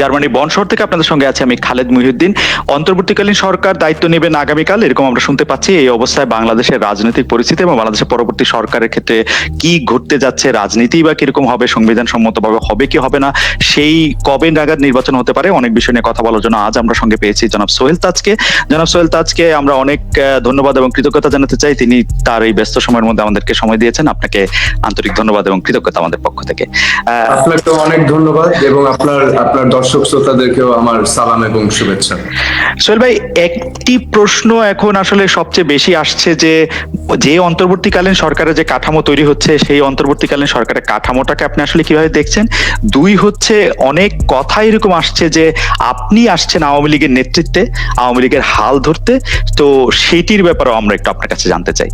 Germany বন শহর থেকে আপনাদের সঙ্গে আছে আমি খালেদ মুহিউদ্দিন। অন্তর্বর্তীকালীন সরকার দায়িত্ব নেবেন আগামীকাল এরকম আমরা শুনতে পাচ্ছি এই অবস্থায় বাংলাদেশের রাজনৈতিক পরিস্থিতি এবং বাংলাদেশের পরবর্তী সরকারের ক্ষেত্রে কি ঘটতে যাচ্ছে রাজনীতি বা কীরকম হবে সংবিধান সম্মতভাবে হবে কি হবে না সেই কবে নাগাদ নির্বাচন হতে পারে অনেক বিষয় নিয়ে কথা বলার জন্য আজ আমরা সঙ্গে পেয়েছি জনাব সোহেল তাজকে। জনাব সোহেল তাজকে আমরা অনেক ধন্যবাদ এবং কৃতজ্ঞতা জানাতে চাই। তিনি তার এই ব্যস্ত সময়ের মধ্যে আমাদেরকে সময় দিয়েছেন। আপনাকে আন্তরিক ধন্যবাদ এবং কৃতজ্ঞতা আমাদের পক্ষ থেকে। আহ, আপনাকেও অনেক ধন্যবাদ এবং আপনার আপনার দর্শক শ্রোতাদেরকেও আমার সালাম এবং শুভেচ্ছা। সোহেল ভাই, একটি প্রশ্ন এখন আসলে সবচেয়ে বেশি আসছে যে যে অন্তর্বর্তীকালীন সরকারের যে কাঠামো তৈরি হচ্ছে, সেই অন্তর্বর্তীকালীন সরকারের কাঠামোটাকে আপনি আসলে কীভাবে দেখছেন? দুই হচ্ছে, অনেক কথা এরকম আসছে যে, আপনি আসছেন আওয়ামী লীগের নেতৃত্বে, আওয়ামী লীগের হাল ধরতে, তো সেটির ব্যাপারেও আমরা একটু আপনার কাছে জানতে চাই।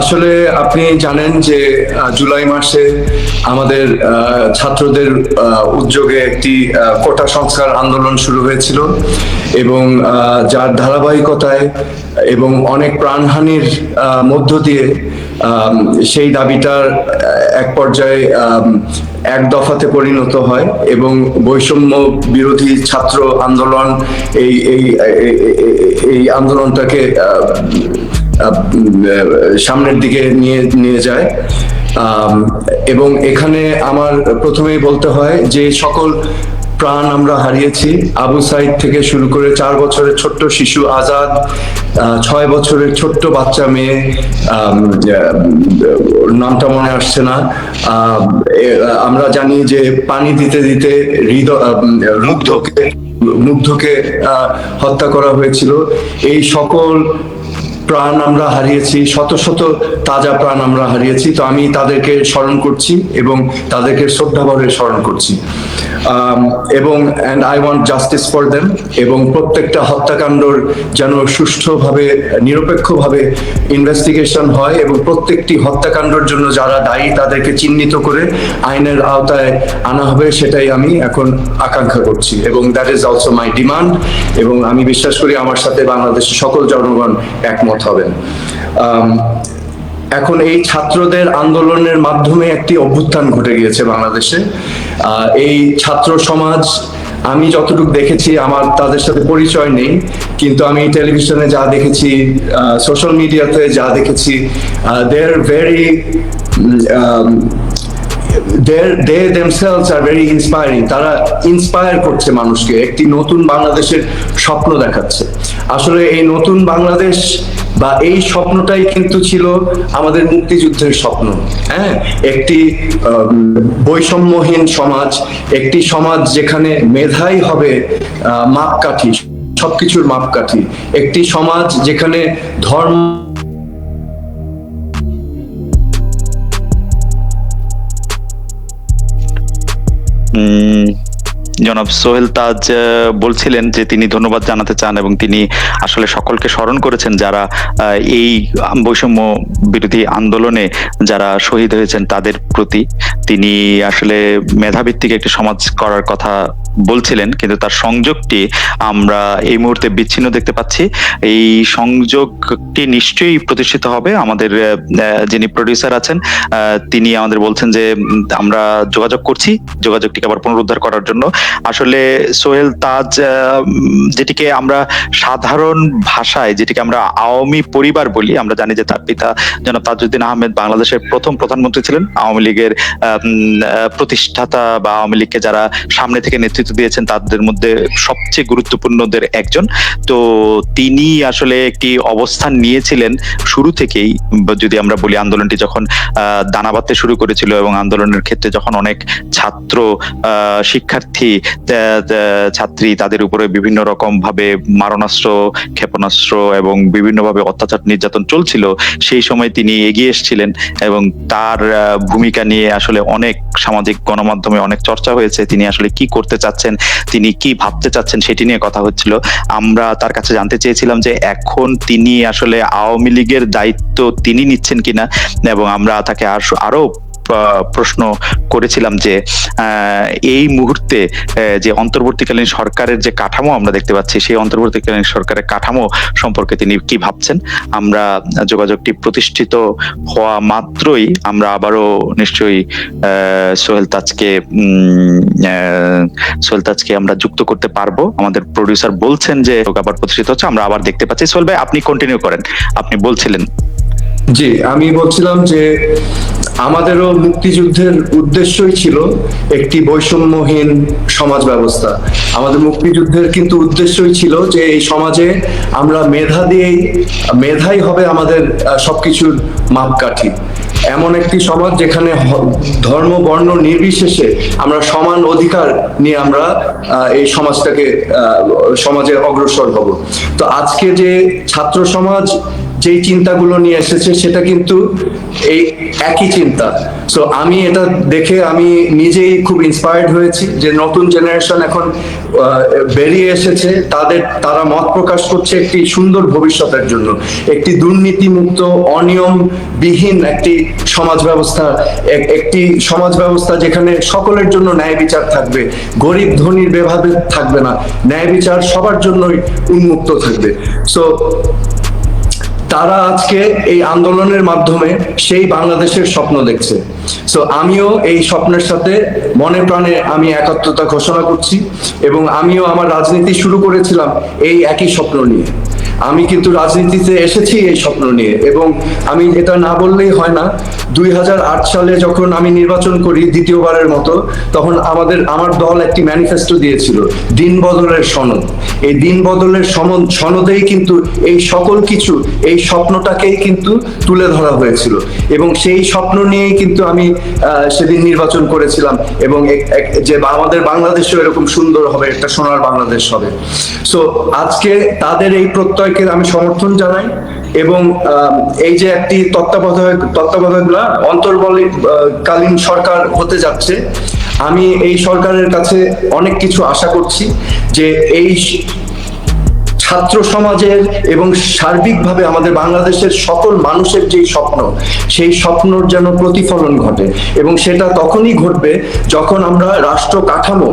আসলে আপনি জানেন যে জুলাই মাসে আমাদের ছাত্রদের উদ্যোগে একটি কোটা সংস্কার আন্দোলন শুরু হয়েছিল এবং যার ধারাবাহিকতায় এবং অনেক প্রাণহানির মধ্য দিয়ে সেই দাবিটার এক পর্যায়ে এক দফাতে পরিণত হয় এবং বৈষম্য বিরোধী ছাত্র আন্দোলন এই এই আন্দোলনটাকে সামনের দিকে নিয়ে নিয়ে যায়। এবং এখানে আমার প্রথমেই বলতে হয় যে সকল প্রাণ আমরা হারিয়েছি। আবু সাইদ থেকে শুরু করে চার বছরের ছোট্ট শিশু আজাদ ছয় বছরের ছোট্ট বাচ্চা মেয়ে নামটা মনে আসছে না। আমরা জানি যে পানি দিতে দিতে হৃদয় মুগ্ধকে মুগ্ধকে হত্যা করা হয়েছিল। এই সকল প্রাণ আমরা হারিয়েছি, শত শত তাজা প্রাণ আমরা হারিয়েছি। তো আমি তাদেরকে স্মরণ করছি এবং তাদেরকে শ্রদ্ধাভাবে স্মরণ করছি। এবং and I want justice for them এবং প্রত্যেকটা হত্যাকাণ্ডর যেন সুষ্ঠুভাবে নিরপেক্ষভাবে ইনভেস্টিগেশন হয় এবং প্রত্যেকটি হত্যাকাণ্ডের জন্য যারা দায়ী তাদেরকে চিহ্নিত করে আইনের আওতায় আনা হবে সেটাই আমি এখন আকাঙ্ক্ষা করছি। এবং that is also my demand এবং আমি বিশ্বাস করি আমার সাথে বাংলাদেশের সকল জনগণ একমত হবেন। আম, এখন এই ছাত্রদের আন্দোলনের মাধ্যমে একটি অভ্যুত্থান ঘটে গিয়েছে বাংলাদেশে। এই ছাত্র সমাজ, আমি যতটুকু দেখেছি, আমার তাদের সাথে পরিচয় নেই, কিন্তু আমি টেলিভিশনে যা দেখেছি সোশ্যাল মিডিয়াতে যা দেখেছি they very they are very inspiring তারা ইন্সপায়ার করছে মানুষকে, একটি নতুন বাংলাদেশের স্বপ্ন দেখাচ্ছে। আসলে এই নতুন বাংলাদেশ বা এই স্বপ্নটাই কিন্তু ছিল আমাদের মুক্তিযুদ্ধের স্বপ্ন হ্যাঁ? একটি বৈষম্যহীন সমাজ একটি সমাজ যেখানে মেধাই হবে মাপকাঠি সবকিছুর মাপকাঠি। একটি সমাজ যেখানে ধর্ম উম, জনাব সোহেল তাজ বলছিলেন যে তিনি ধন্যবাদ জানাতে চান এবং তিনি আসলে সকলকে স্মরণ করেছেন যারা এই বৈষম্য বিরোধী আন্দোলনে যারা শহীদ হয়েছেন তাদের প্রতি। তিনি আসলে মেধাভিত্তিক একটি সমাজ করার কথা বলছিলেন, কিন্তু তার সংযোগটি আমরা এই মুহূর্তে বিচ্ছিন্ন দেখতে পাচ্ছি। এই সংযোগটি নিশ্চয়ই প্রতিষ্ঠিত হবে। আমাদের যিনি প্রডিউসার আছেন তিনি আমাদের বলছেন যে আমরা যোগাযোগ করছি যোগাযোগটিকে আবার পুনরুদ্ধার করার জন্য। আসলে সোহেল তাজ যেটিকে আমরা সাধারণ ভাষায়, যেটিকে আমরা আওয়ামী পরিবার বলি, আমরা জানি যে তার পিতা জনাব তাজউদ্দিন আহমেদ বাংলাদেশের প্রথম প্রধানমন্ত্রী ছিলেন। আওয়ামী লীগের প্রতিষ্ঠাতা বা আওয়ামী লীগকে যারা সামনে থেকে নেতৃত্ব দিয়েছেন তাদের মধ্যে সবচেয়ে গুরুত্বপূর্ণদের একজন। তো তিনি আসলে একটি অবস্থান নিয়েছিলেন শুরু থেকেই, যদি আমরা বলি আন্দোলনটি যখন দানা বাঁধতে শুরু করেছিল এবং আন্দোলনের ক্ষেত্রে যখন অনেক ছাত্র শিক্ষার্থী ছাত্রী তাদের উপরে বিভিন্ন রকম ভাবে মারণাস্ত্র, ক্ষেপণাস্ত্র এবং বিভিন্নভাবে অত্যাচার নির্যাতন চলছিল, সেই সময় তিনি এগিয়ে এসেছিলেন এবং তার ভূমিকা নিয়ে আসলে অনেক সামাজিক গণমাধ্যমে অনেক চর্চা হয়েছে। তিনি আসলে কি করতে চাচ্ছেন তিনি কি ভাবতে চাচ্ছেন সেটি নিয়ে কথা হচ্ছিল। আমরা তার কাছে জানতে চেয়েছিলাম যে এখন তিনি আসলে আওয়ামী লীগের দায়িত্ব তিনি নিচ্ছেন কিনা এবং আমরা তাকে আরও প্রশ্ন করেছিলাম যে এই মুহূর্তে যে অন্তর্বর্তীকালীন সরকারের যে কাঠামো আমরা দেখতে পাচ্ছি, সেই অন্তর্বর্তীকালীন সরকারের কাঠামো সম্পর্কে তিনি কি ভাবছেন? আমরা যোগাযোগটি প্রতিষ্ঠিত হওয়া মাত্রই আমরা আবারও নিশ্চয়ই সোহেল তাজকে সোহেল তাজকে আমরা যুক্ত করতে পারব। আমাদের প্রডিউসার বলছেন যে আবার প্রতিষ্ঠিত হচ্ছে। আমরা আবার দেখতে পাচ্ছি। সোহেল ভাই, আপনি কন্টিনিউ করেন। আপনি বলছিলেন। জি, আমি বলছিলাম যে আমাদেরও মুক্তিযুদ্ধের উদ্দেশ্যই ছিল একটি বৈষম্যহীন সমাজ ব্যবস্থা। আমাদের মুক্তিযুদ্ধের কিন্তু উদ্দেশ্যই ছিল যে এই সমাজে আমরা মেধা দিয়েই, মেধাই হবে আমাদের সবকিছুর মাপকাঠি। এমন একটি সমাজ যেখানে ধর্ম, বর্ণ নির্বিশেষে আমরা সমান অধিকার নিয়ে আমরা এই সমাজটাকে সমাজে অগ্রসর হব। তো আজকে যে ছাত্র সমাজ যেই চিন্তাগুলো নিয়ে এসেছে সেটা কিন্তু এই একই চিন্তা। সো আমি এটা দেখে আমি নিজেই খুব ইন্সপায়ার্ড হয়েছি যে নতুন জেনারেশন এখন বেরিয়ে এসেছে। তাদের, তারা মত প্রকাশ করছে একটি সুন্দর ভবিষ্যতের জন্য। একটি দুর্নীতিমুক্ত, অনিয়মবিহীন একটি সমাজ ব্যবস্থা একটি সমাজ ব্যবস্থা যেখানে সকলের জন্য ন্যায় বিচার থাকবে। গরিব ধনীর বেভাবে থাকবে না। ন্যায় বিচার সবার জন্যই উন্মুক্ত থাকবে। সো তারা আজকে এই আন্দোলনের মাধ্যমে সেই বাংলাদেশের স্বপ্ন দেখছে। সো আমিও এই স্বপ্নের সাথে মনে প্রাণে আমি একাত্মতা ঘোষণা করছি এবং আমিও আমার রাজনীতি শুরু করেছিলাম এই একই স্বপ্ন নিয়ে। আমি কিন্তু রাজনীতিতে এসেছি এই স্বপ্ন নিয়ে। এবং আমি এটা না বললেই হয় না, দুই সালে যখন আমি নির্বাচন করি দ্বিতীয়বারের মতো, তখন আমাদের, আমার দল একটি ম্যানিফেস্টো দিয়েছিল দিন বদলের সনদ। এই দিন বদলের সনদেই কিন্তু এই সকল কিছু, এই স্বপ্নটাকেই কিন্তু তুলে ধরা হয়েছিল। এবং সেই স্বপ্ন নিয়েই কিন্তু আমি সেদিন নির্বাচন করেছিলাম এবং যে আমাদের বাংলাদেশও এরকম সুন্দর হবে, একটা সোনার বাংলাদেশ হবে। সো আজকে তাদের এই প্রত্যয়কে আমি সমর্থন জানাই এবং এই যে একটি তত্ত্বাবধায়ক তত্ত্বাবধায়করা অন্তর্বলীকালীন সরকার হতে যাচ্ছে, আমি এই সরকারের কাছে অনেক কিছু আশা করছি যে এই ছাত্র সমাজের এবং সার্বিকভাবে আমাদের বাংলাদেশের সকল মানুষের যেই স্বপ্ন সেই স্বপ্নর যেন প্রতিফলন ঘটে এবং সেটা তখনই ঘটবে যখন আমরা রাষ্ট্র কাঠামো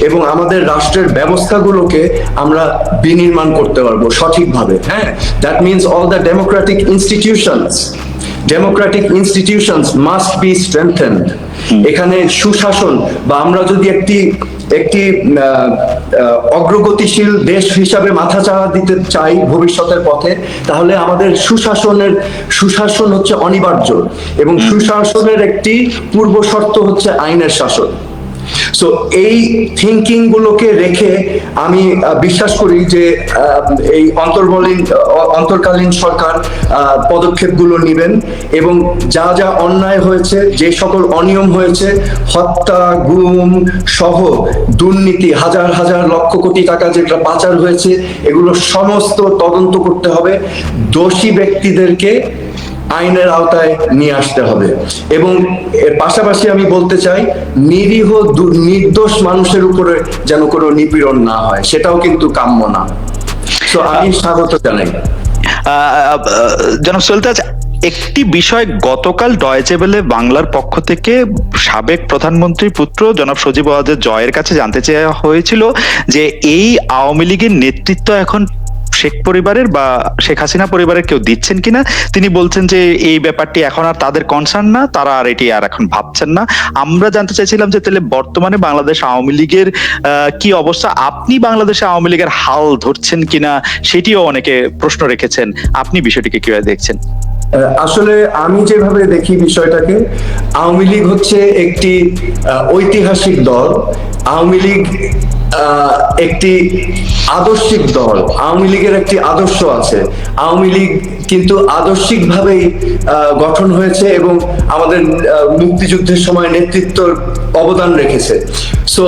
এবং আমাদের রাষ্ট্রের ব্যবস্থাগুলোকে আমরা বিনির্মাণ করতে পারব সঠিকভাবে। হ্যাঁ that means all the democratic institutions democratic institutions must be strengthened এখানে সুশাসন বা আমরা যদি একটি একটি অগ্রগতিশীল দেশ হিসাবে মাথা মাথাচাড়া দিতে চাই ভবিষ্যতের পথে তাহলে আমাদের সুশাসনের সুশাসন হচ্ছে অনিবার্য এবং সুশাসনের একটি পূর্ব শর্ত হচ্ছে আইনের শাসন। সো এই থিঙ্কিং গুলোকে রেখে আমি বিশ্বাস করি যে এই অন্তর্বলীন অন্তর্কালীন সরকার পদক্ষেপগুলো নেবেন এবং যা যা অন্যায় হয়েছে, যে সকল অনিয়ম হয়েছে, হত্যা, গুম সহ দুর্নীতি, হাজার হাজার লক্ষ কোটি টাকা যেটা পাচার হয়েছে, এগুলো সমস্ত তদন্ত করতে হবে। দোষী ব্যক্তিদেরকে আইনের আওতায় নিয়ে আসতে হবে। এবং এর পাশাপাশি আমি বলতে চাই, নিরীহ নির্দোষ মানুষের উপরে যেন কোনো নিপীড়ন না হয়, সেটাও কিন্তু কাম্য না। তো আমি স্বাগত জানাই। জনাব সুলতাজ, একটি বিষয় গতকাল ডয়েচেবেলে বাংলার পক্ষ থেকে সাবেক প্রধানমন্ত্রীর পুত্র জনাব সজীব জয়ের কাছে জানতে চাওয়া হয়েছিল যে এই আওয়ামী লীগের নেতৃত্ব এখন শেখ পরিবারের বা শেখ হাসিনা পরিবারের কেউ দিচ্ছেন কিনা? তিনি বলছেন যে এই ব্যাপারটি এখন আর তাদের কনসার্ন না, তারা আর এটি আর এখন ভাবছেন না। আমরা জানতে চাইছিলাম যে তাহলে বর্তমানে বাংলাদেশ আওয়ামী লীগের কি অবস্থা? আপনি বাংলাদেশে আওয়ামী লীগের হাল ধরছেন কিনা সেটিও অনেকে প্রশ্ন রেখেছেন। আপনি বিষয়টিকে কীভাবে দেখছেন? আসলে আমি যেভাবে দেখি বিষয়টাকে, আওয়ামী লীগ হচ্ছে একটি ঐতিহাসিক দল। আওয়ামী লীগ একটি আদর্শিক দল, আওয়ামী লীগের একটি আদর্শ আছে। আওয়ামী লীগ কিন্তু আদর্শিকভাবেই গঠন হয়েছে এবং আমাদের মুক্তিযুদ্ধের সময় নেতৃত্বর অবদান রেখেছে। সো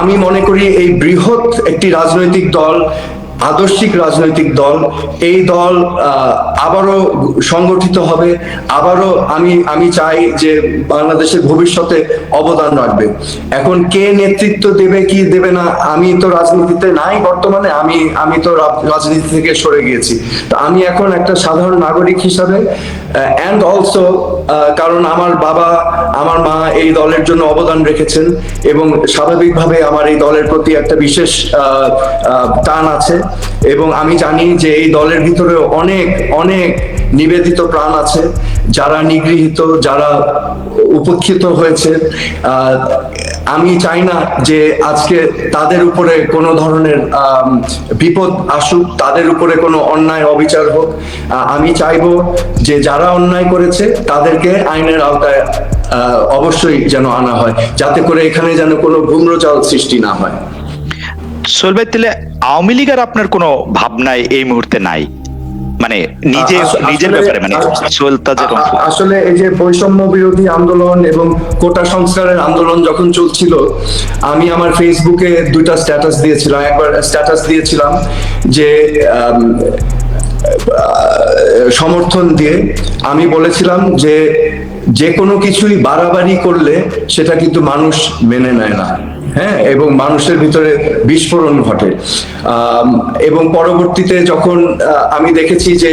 আমি মনে করি এই বৃহৎ একটি রাজনৈতিক দল আদর্শিক রাজনৈতিক দল, এই দল আবারও সংগঠিত হবে। আবারও আমি আমি চাই যে বাংলাদেশের ভবিষ্যতে অবদান রাখবে। এখন কে নেতৃত্ব দেবে, কি দেবে না, আমি তো রাজনীতিতে নাই বর্তমানে, আমি আমি তো রাজনীতি থেকে সরে গিয়েছি। তো আমি এখন একটা সাধারণ নাগরিক হিসাবে অ্যান্ড অলসো কারণ আমার বাবা, আমার মা এই দলের জন্য অবদান রেখেছেন এবং স্বাভাবিকভাবে আমার এই দলের প্রতি একটা বিশেষ টান আছে। এবং আমি জানি যে এই দলের ভিতরে অনেক অনেক নিবেদিত প্রাণ আছে যারা নিগৃহীত, যারা উপেক্ষিত হয়েছে। আমি চাই না যে আজকে তাদের উপরে কোনো ধরনের বিপদ আসুক, তাদের উপরে কোনো অন্যায় অবিচার হোক। আমি চাইব যে যারা অন্যায় করেছে তাদেরকে আইনের আওতায় অবশ্যই যেন আনা হয়, যাতে করে এখানে যেন কোনো ভূম্রজাল সৃষ্টি না হয়। সোহেল ভাই তাহলে আওয়ামী লীগের আপনার কোনো ভাবনায় এই মুহূর্তে নাই? মানে নিজে নিজের ব্যাপারে মানে আসলে এই যে বৈষম্য বিরোধী আন্দোলন এবং কোটা সংস্কারের আন্দোলন যখন চলছিল আমি আমার ফেসবুকে দুইটা স্ট্যাটাস দিয়েছিলাম। একবার স্ট্যাটাস দিয়েছিলাম যে সমর্থন দিয়ে আমি বলেছিলাম যে যে কোনো কিছুই বাড়াবাড়ি করলে সেটা কিন্তু মানুষ মেনে নেয় না। হ্যাঁ এবং মানুষের ভিতরে বিস্ফোরণ ঘটে। এবং পরবর্তীতে যখন আমি দেখেছি যে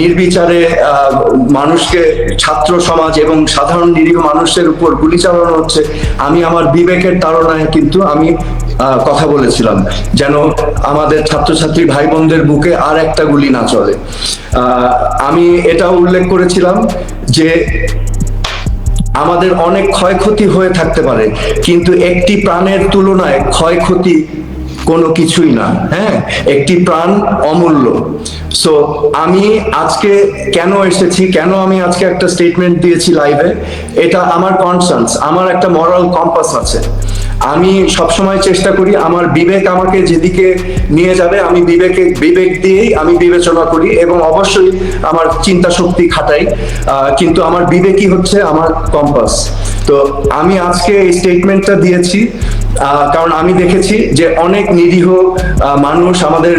নির্বিচারে মানুষকে ছাত্র সমাজ এবং সাধারণ নিরীহ মানুষের উপর গুলি চালানো হচ্ছে, আমি আমার বিবেকের তাড়নায় কিন্তু আমি কথা বলেছিলাম যেন আমাদের ছাত্রছাত্রী ভাই বোনদের বুকে আর একটা গুলি না চলে। আমি এটা উল্লেখ করেছিলাম যে আমাদের অনেক ক্ষয়ক্ষতি হয়ে থাকতে পারে, কিন্তু একটি প্রাণের তুলনায় ক্ষয়ক্ষতি কোনো কিছুই না হ্যাঁ? একটি প্রাণ অমূল্য। সো আমি আজকে কেন এসেছি, কেন আমি আজকে একটা স্টেটমেন্ট দিয়েছি লাইভে এটা আমার কনসার্নস আমার একটা মরাল কম্পাস আছে। আমি সবসময় চেষ্টা করি, আমার বিবেক আমাকে যেদিকে নিয়ে যাবে, আমি বিবেকে, বিবেক দিয়েই আমি বিবেচনা করি এবং অবশ্যই আমার চিন্তা শক্তি খাটাই। কিন্তু আমার বিবেকই হচ্ছে আমার কম্পাস। তো আমি আজকে এই স্টেটমেন্টটা দিয়েছি কারণ আমি দেখেছি যে অনেক নিরীহ মানুষ আমাদের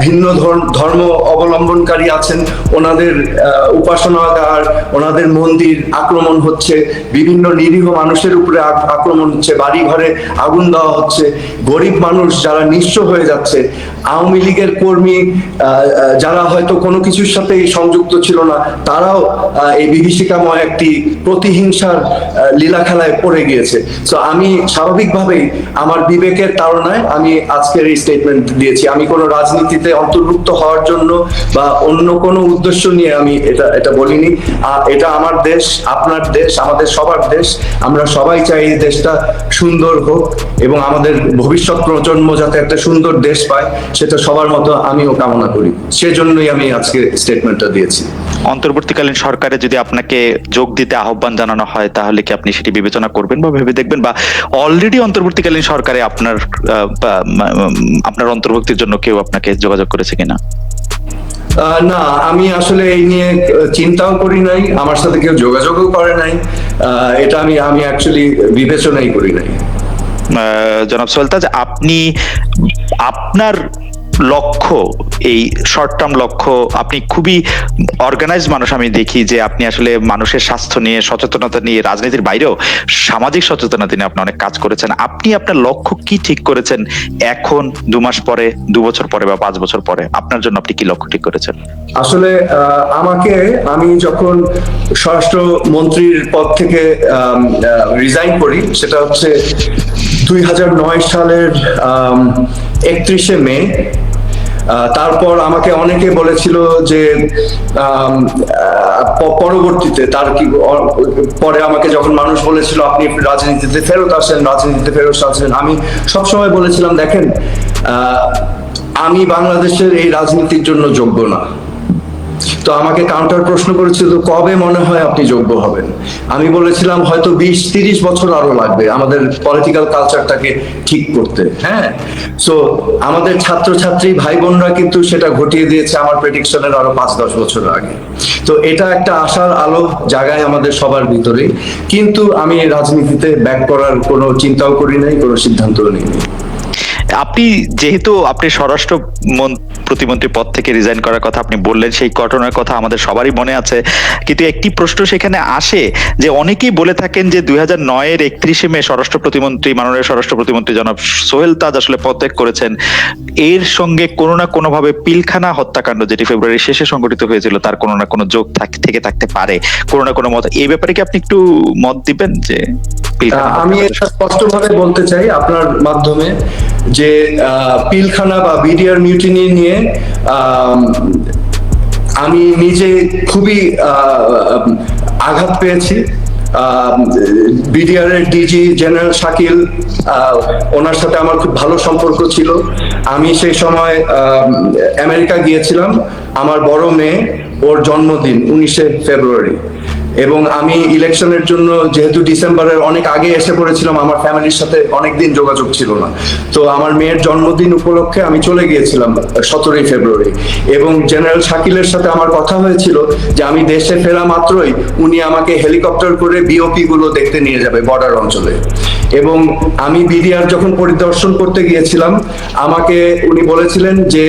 ভিন্ন ধর্ম- অবলম্বনকারী আছেন। ওনাদের উপাসনাগার, ওনাদের মন্দির আক্রমণ হচ্ছে। বিভিন্ন নিরীহ মানুষের উপরে আক্রমণ হচ্ছে। বাড়ি ঘরে আগুন দেওয়া হচ্ছে। গরিব মানুষ যারা নিঃস্ব হয়ে যাচ্ছে, আওয়ামী লীগের কর্মী যারা হয়তো কোনো কিছুর সাথে সংযুক্ত ছিল না, তারাও এই বিভীষিকাময় একটি প্রতিহিংসার লীলা খেলায় পড়ে গিয়েছে। তো আমি স্বাভাবিকভাবেই আমার বিবেকের তাড়নায় আমি আজকের এই স্টেটমেন্ট দিয়েছি। আমি কোনো রাজনীতিতে অন্তর্ভুক্ত হওয়ার জন্য বা অন্য কোনো উদ্দেশ্য নিয়ে আমি এটা এটা বলিনি। এটা আমার দেশ, আপনার দেশ, আমাদের সবার দেশ। আমরা সবাই চাই এই দেশটা সুন্দর হোক এবং আমাদের ভবিষ্যৎ প্রজন্ম যাতে একটা সুন্দর দেশ পায়, সেটা সবার মতো আমিও কামনা করি। সেজন্যই আমি আজকে স্টেটমেন্টটা দিয়েছি। অন্তর্বর্তীকালীন সরকারে যদি আপনাকে যোগ দিতে আহ্বান জানানো হয় তাহলে কি আপনি সেটি বিবেচনা করবেন বা ভেবে দেখবেন? বা অলরেডি অন্তর্বর্তীকালীন সরকারে আপনার আপনার অন্তর্ভুক্তির জন্য কেউ আপনাকে যোগাযোগ করেছে কিনা? না আমি আসলে এই নিয়ে চিন্তাও করি নাই আমার সাথে কেউ যোগাযোগও করে নাই। এটা আমি আমি অ্যাকচুয়ালি বিবেচনাই করি নাই। জনাব সোহেলতাজ আপনি আপনার লক্ষ্য, এই শর্ট টার্ম লক্ষ্য, আপনি খুবই অর্গানাইজ মানুষ আমি দেখি যে আপনি আসলে মানুষের স্বাস্থ্য নিয়ে, সচেতনতা নিয়ে, রাজনীতির বাইরেও সামাজিক সচেতনতা নিয়ে আপনি অনেক কাজ করেছেন। আপনি আপনার লক্ষ্য কি ঠিক করেছেন এখন, দু মাস পরে, দু বছর পরে বা পাঁচ বছর পরে? আপনার জন্য আপনি কি লক্ষ্য ঠিক করেছেন? আসলে আমাকে, আমি যখন স্বরাষ্ট্র মন্ত্রীর পদ থেকে রিজাইন করি, সেটা হচ্ছে দুই হাজার নয় সালের একত্রিশে মে তারপর আমাকে অনেকে বলেছিল যে পরবর্তীতে তার কি পরে আমাকে যখন মানুষ বলেছিল, আপনি রাজনীতিতে ফেরত আসেন, রাজনীতিতে ফেরত আসেন। আমি সবসময় বলেছিলাম, দেখেন আমি বাংলাদেশের এই রাজনীতির জন্য যোগ্য না। তো আমাকে কাউন্টার প্রশ্ন করেছিল, কবে মনে হয় আপনি যোগ্য হবেন? আমি বলেছিলাম, হয়তো বিশ, তিরিশ বছর আরও লাগবে আমাদের পলিটিক্যাল কালচারটাকে ঠিক করতে। হ্যাঁ? সো আমাদের ছাত্রছাত্রী ভাই বোনরা কিন্তু সেটা ঘটিয়ে দিয়েছে আমার প্রেডিকশনের আরও পাঁচ, দশ বছর আগে। তো এটা একটা আশার আলো জায়গায় আমাদের সবার ভিতরে কিন্তু আমি রাজনীতিতে ব্যাক করার কোনো চিন্তাও করি নাই, কোনো সিদ্ধান্তও নিইনি। আপনি যেহেতু আপনি স্বরাষ্ট্র প্রতিমন্ত্রী পদ থেকে রিজাইন করার কথা আপনি বললেন সেই ঘটনার কথা আমাদের সবারই মনে আছে। কিন্তু একটি প্রশ্ন সেখানে আসে যে অনেকেই বলে থাকেন যে দুই হাজার নয়ের একত্রিশে মে স্বরাষ্ট্র প্রতিমন্ত্রী মাননীয় স্বরাষ্ট্র প্রতিমন্ত্রী জনাব সোহেল তাজ আসলে পদত্যাগ করেছেন। এর সঙ্গে কোনো না কোনোভাবে পিলখানা হত্যাকাণ্ড যেটি ফেব্রুয়ারি শেষে সংঘটিত হয়েছিল তার কোনো না কোনো যোগ থেকে থাকতে পারে। কোনো না কোনো মত এই ব্যাপারে কি আপনি একটু মত দিবেন যে আমি স্পষ্টভাবে বলতে চাই আপনার মাধ্যমে যে আহ, পিলখানা বা বিডিআর মিউটিনি নিয়ে আমি নিজে খুবই আঘাত পেয়েছি। বিডিআর এর ডিজি জেনারেল শাকিল ওনার সাথে আমার খুব ভালো সম্পর্ক ছিল। আমি সেই সময় আমেরিকা গিয়েছিলাম। আমার বড় মেয়ে ওর জন্মদিন উনিশে ফেব্রুয়ারি। এবং আমি ইলেকশনের জন্য যেহেতু ডিসেম্বরের অনেক আগে এসে পড়েছিলাম, আমার ফ্যামিলির সাথে অনেক দিন যোগাযোগ ছিল না। তো আমার মেয়ের জন্মদিন উপলক্ষে আমি চলে গিয়েছিলাম সতেরোই ফেব্রুয়ারি এবং জেনারেল শাকিলের সাথে আমার কথা হয়েছিল যে আমি দেশে ফেরা মাত্রই উনি আমাকে হেলিকপ্টার করে বিওপি গুলো দেখতে নিয়ে যাবে বর্ডার অঞ্চলে। এবং আমি বিডিআর যখন পরিদর্শন করতে গিয়েছিলাম, আমাকে উনি বলেছিলেন যে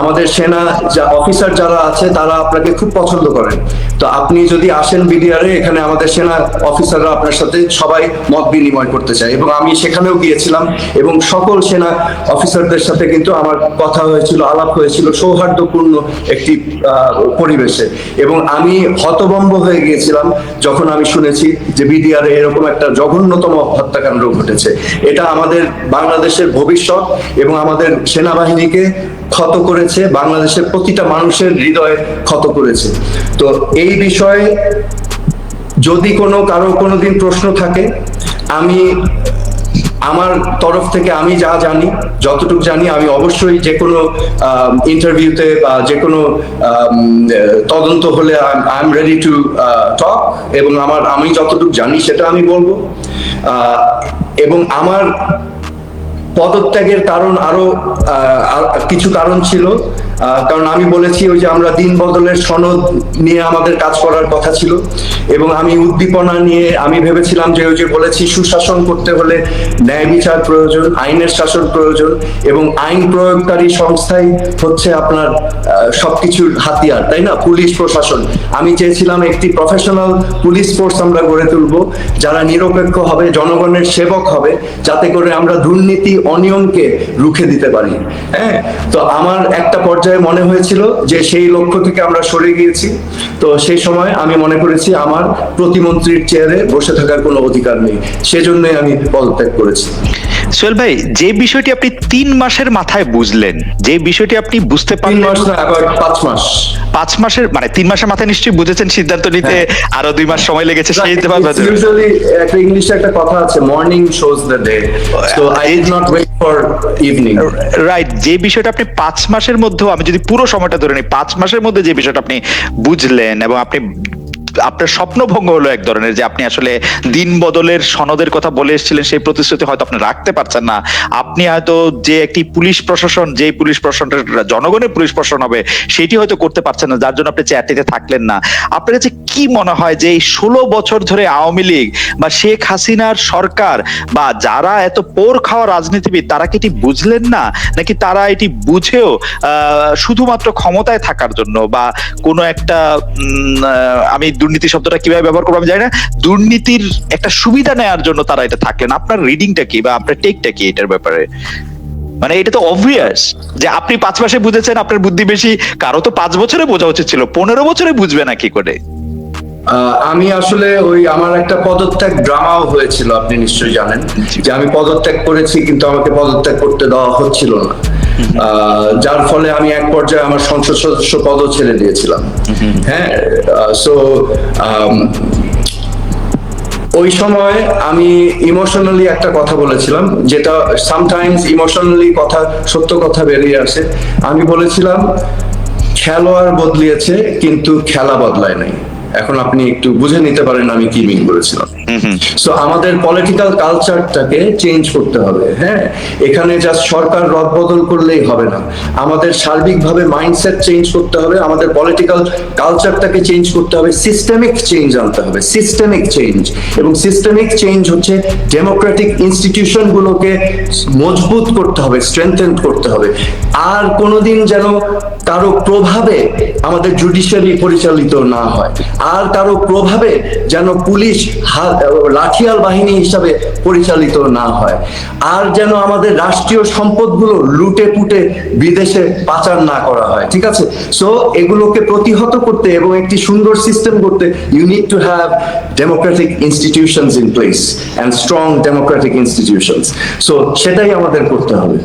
আমাদের সেনা অফিসার যারা আছে তারা আপনাকে খুব পছন্দ করেন। তো আপনি যদি আসেন বিডিআরে, এখানে আমাদের সেনা অফিসাররা আপনার সাথে সবাই মত বিনিময় করতে চায়। এবং আমি সেখানেও গিয়েছিলাম এবং সকল সেনা অফিসারদের সাথে কিন্তু আমার কথা হয়েছিল, আলাপ হয়েছিল, সৌহার্দ্যপূর্ণ একটি পরিবেশে। এবং আমি হতভম্ব হয়ে গিয়েছিলাম যখন আমি শুনেছি যে বিডিআর এরকম একটা জঘন্যতম হত্যাকাণ্ড ঘটেছে। এটা আমাদের বাংলাদেশের ভবিষ্যৎ এবং আমাদের সেনাবাহিনীকে ক্ষত করেছে, বাংলাদেশের প্রতিটা মানুষের হৃদয়ে ক্ষত করেছে। তো এই বিষয়ে যদি কোনো, কারও কোনোদিন প্রশ্ন থাকে, আমি আমার তরফ থেকে আমি যা জানি, যতটুকু জানি, আমি অবশ্যই যে কোনো ইন্টারভিউতে বা যে কোনো তদন্ত হলে I am ready to talk এবং আমার, আমি যতটুকু জানি সেটা আমি বলব। এবং আমার পদত্যাগের কারণ আরও কিছু কারণ ছিল। কারণ আমি বলেছি ওই যে আমরা দিন বদলের সনদ নিয়ে আমাদের কাজ করার কথা ছিল এবং আমি উদ্দীপনা নিয়ে আমি ভেবেছিলাম যে ওই যে বলেছি সুশাসন করতে হলে ন্যায় বিচার প্রয়োজন, আইনের শাসন প্রয়োজন এবং আইন প্রয়োগকারী সংস্থাই হচ্ছে আপনার সবকিছুর হাতিয়ার, তাই না? পুলিশ প্রশাসন। আমি চেয়েছিলাম একটি প্রফেশনাল পুলিশ ফোর্স আমরা গড়ে তুলব, যারা নিরপেক্ষ হবে, জনগণের সেবক হবে, যাতে করে আমরা দুর্নীতি, অনিয়মকে রুখে দিতে পারি। হ্যাঁ? তো আমার একটা পর্যায়ে মনে হয়েছিল যে সেই লক্ষ্য থেকে আমরা সরে গিয়েছি। তো সেই সময় আমি মনে করেছি আমার প্রতিমন্ত্রীর চেয়ারে বসে থাকার কোনো অধিকার নেই। সেজন্যই আমি পদত্যাগ করেছি। সোহেল ভাই যে বিষয়টি আপনি তিন মাসের মাথায় বুঝলেন যে বিষয়টি আপনি বুঝতে পারলেন মাস না পাঁচ মাস। পাঁচ মাসের মানে তিন মাসের মাথায় নিশ্চয়ই বুঝেছেন সিদ্ধান্ত নিতে হ্যাঁ। আরও দুই মাস সময় লেগেছে সেই ইউজুয়ালি একটা ইংলিশে একটা কথা আছে morning shows the day so I did not wait for evening right যে বিষয়টা আপনি পাঁচ মাসের মধ্যে আমি যদি পুরো সময়টা ধরে নিই পাঁচ মাসের মধ্যে যে বিষয়টা আপনি বুঝলেন এবং আপনি আপনার স্বপ্নভঙ্গ হলো এক ধরনের যে আপনি আসলে দিন বদলের সনদের কথা বলে এসেছিলেন, সেই প্রতিশ্রুতি হয়তো আপনি রাখতে পারছেন না। আপনি হয়তো যে একটি পুলিশ প্রশাসন, যে পুলিশ প্রশাসনের জনগণের পুলিশ প্রশাসন হবে, সেটি হয়তো করতে পারছেন না, যার জন্য আপনি চেয়ারটিতে থাকলেন না। আপনার কাছে কি মনে হয় যে এই ষোলো বছর ধরে আওয়ামী লীগ বা শেখ হাসিনার সরকার বা যারা এত পোর খাওয়া রাজনীতিবিদ, তারা কি এটি বুঝলেন না? নাকি তারা এটি বুঝেও শুধুমাত্র ক্ষমতায় থাকার জন্য বা কোনো একটা আমি দুর্নীতি শব্দটা কীভাবে ব্যবহার করব আমি জানি না। দুর্নীতির একটা সুবিধা নেওয়ার জন্য তারা এটা থাকলেন আপনার রিডিংটা কি বা আপনার টেকটা কি এটার ব্যাপারে? মানে এটা তো অবভিয়াস যে আপনি পাঁচ মাসে বুঝেছেন আপনার বুদ্ধি বেশি। কারও তো পাঁচ বছরে বোঝা উচিত ছিল পনেরো বছরে বুঝবে না কি করে? আহ, আমি আসলে ওই আমার একটা পদত্যাগ ড্রামাও হয়েছিল আপনি নিশ্চয়ই জানেন। যে আমি পদত্যাগ করেছি কিন্তু আমাকে পদত্যাগ করতে দেওয়া হচ্ছিল না। যার ফলে আমি এক পর্যায়ে আমার সংসদ সদস্য পদও ছেড়ে দিয়েছিলাম। হ্যাঁ সো ওই সময় আমি ইমোশনালি একটা কথা বলেছিলাম, যেটা সামটাইমস ইমোশনালি কথা, সত্য কথা বেরিয়ে আসে। আমি বলেছিলাম, খেলোয়াড় বদলিয়েছে, কিন্তু খেলা বদলায় নাই। এখন আপনি একটু বুঝে নিতে পারেন আমি কি মিন করেছিলাম। সো আমাদের পলিটিক্যাল কালচারটাকে চেঞ্জ করতে হবে হ্যাঁ? এখানে জাস্ট সরকার রদবদল করলেই হবে না। আমাদের সার্বিকভাবে মাইন্ডসেট চেঞ্জ করতে হবে আমাদের পলিটিক্যাল কালচারটাকে চেঞ্জ করতে হবে সিস্টেমিক চেঞ্জ আনতে হবে সিস্টেমিক চেঞ্জ এবং সিস্টেমিক চেঞ্জ হচ্ছে ডেমোক্রেটিক ইনস্টিটিউশন গুলোকে মজবুত করতে হবে স্ট্রেংথেন করতে হবে। আর কোনোদিন যেন কারও প্রভাবে আমাদের জুডিশিয়ারি পরিচালিত না হয়। আর কারও প্রভাবে যেন পুলিশ লাঠিয়াল বাহিনী হিসাবে পরিচালিত না হয়। আর যেন আমাদের রাষ্ট্রীয় সম্পদগুলো লুটে পুটে বিদেশে পাচার না করা হয়। ঠিক আছে? সো এগুলোকে প্রতিহত করতে এবং একটি সুন্দর সিস্টেম করতে you need to have democratic institutions in place and strong democratic institutions so সেটাই আমাদের করতে হবে।